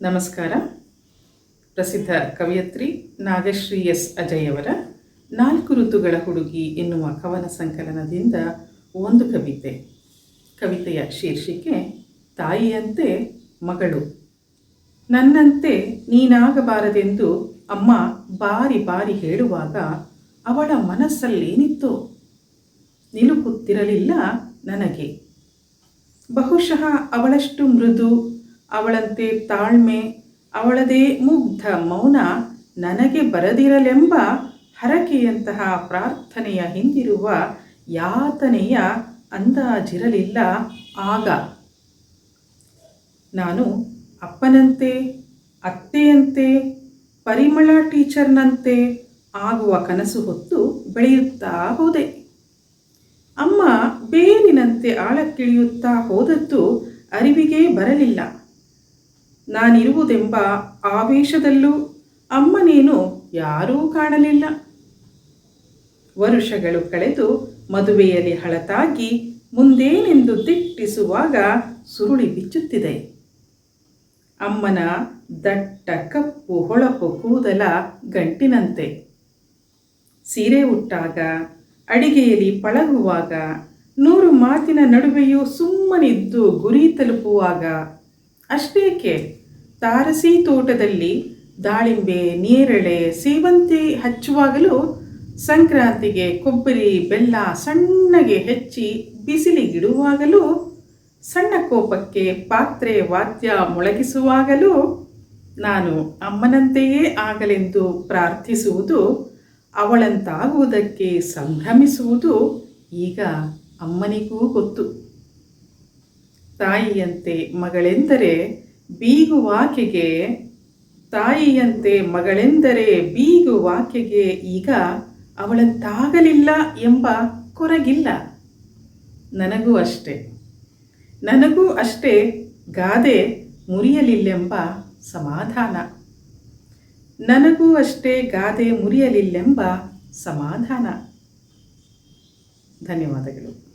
ನಮಸ್ಕಾರ. ಪ್ರಸಿದ್ಧ ಕವಯತ್ರಿ ನಾಗಶ್ರೀ ಎಸ್. ಅಜಯವರ ನಾಲ್ಕು ಋತುಗಳ ಹುಡುಗಿ ಎನ್ನುವ ಕವನ ಸಂಕಲನದಿಂದ ಒಂದು ಕವಿತೆ. ಕವಿತೆಯ ಶೀರ್ಷಿಕೆ, ತಾಯಿಯಂತೆ ಮಗಳು. ನನ್ನಂತೆ ನೀನಾಗಬಾರದೆಂದು ಅಮ್ಮ ಬಾರಿ ಬಾರಿ ಹೇಳುವಾಗ ಅವಳ ಮನಸ್ಸಲ್ಲೇನಿತ್ತು ನಿಲುಕುತ್ತಿರಲಿಲ್ಲ ನನಗೆ. ಬಹುಶಃ ಅವಳಷ್ಟು ಮೃದು ಅವಳಂತೆ ತಾಳ್ಮೆ, ಅವಳದೇ ಮುಗ್ಧ ಮೌನ ನನಗೆ ಬರದಿರಲೆಂಬ ಹರಕೆಯಂತಹ ಪ್ರಾರ್ಥನೆಯ ಹಿಂದಿರುವ ಯಾತನೆಯ ಅಂದಾಜಿರಲಿಲ್ಲ ಆಗ. ನಾನು ಅಪ್ಪನಂತೆ, ಅತ್ತೆಯಂತೆ, ಪರಿಮಳ ಟೀಚರ್ನಂತೆ ಆಗುವ ಕನಸು ಹೊತ್ತು ಬೆಳೆಯುತ್ತಾ ಹೋದೆ. ಅಮ್ಮ ಬೇರಿನಂತೆ ಆಳಕ್ಕಿಳಿಯುತ್ತಾ ಹೋದದ್ದು ಅರಿವಿಗೆ ಬರಲಿಲ್ಲ. ನಾನಿರುವುದೆಂಬ ಆವೇಶದಲ್ಲೂ ಅಮ್ಮನೇನು ಯಾರೂ ಕಾಣಲಿಲ್ಲ. ವರುಷಗಳು ಕಳೆದು ಮದುವೆಯಲ್ಲಿ ಹಳತಾಗಿ ಮುಂದೇನೆಂದು ದಿಟ್ಟಿಸುವಾಗ ಸುರುಳಿ ಬಿಚ್ಚುತ್ತಿದೆ. ಅಮ್ಮನ ದಟ್ಟ ಕಪ್ಪು ಹೊಳಪು ಕೂದಲ ಗಂಟಿನಂತೆ. ಸೀರೆ ಉಟ್ಟಾಗ, ಅಡಿಗೆಯಲ್ಲಿ ಪಳಗುವಾಗ, ನೂರು ಮಾತಿನ ನಡುವೆಯೂ ಸುಮ್ಮನಿದ್ದು ಗುರಿ ತಲುಪುವಾಗ, ಅಷ್ಟೇಕೆ? ತಾರಸಿ ತೋಟದಲ್ಲಿ ದಾಳಿಂಬೆ, ನೇರಳೆ ಸೇವಂತಿ ಹಚ್ಚುವಾಗಲೂ ಸಂಕ್ರಾಂತಿಗೆ ಕೊಬ್ಬರಿ, ಬೆಲ್ಲ ಸಣ್ಣಗೆ ಹೆಚ್ಚಿ ಬಿಸಿಲಿಗಿಡುವಾಗಲೂ, ಸಣ್ಣ ಕೋಪಕ್ಕೆ ಪಾತ್ರೆ, ವಾದ್ಯ ಮೊಳಗಿಸುವಾಗಲೂ ನಾನು ಅಮ್ಮನಂತೆಯೇ ಆಗಲೆಂದು ಪ್ರಾರ್ಥಿಸುವುದು, ಅವಳಂತಾಗುವುದಕ್ಕೆ ಸಂಭ್ರಮಿಸುವುದು ಈಗ ಅಮ್ಮನಿಗೂ ಗೊತ್ತು. ತಾಯಿಯಂತೆ ಮಗಳೆಂದರೆ ಬೀಗುವಾಕೆಗೆ ತಾಯಿಯಂತೆ ಮಗಳೆಂದರೆ ಬೀಗುವಾಕೆಗೆ ಈಗ ಅವಳಂತಾಗಲಿಲ್ಲ ಎಂಬ ಕೊರಗಿಲ್ಲ. ನನಗೂ ಅಷ್ಟೆ. ನನಗೂ ಅಷ್ಟೇ ಗಾದೆ ಮುರಿಯಲಿಲ್ಲೆಂಬ ಸಮಾಧಾನ. ನನಗೂ ಅಷ್ಟೇ ಗಾದೆ ಮುರಿಯಲಿಲ್ಲೆಂಬ ಸಮಾಧಾನ. ಧನ್ಯವಾದಗಳು.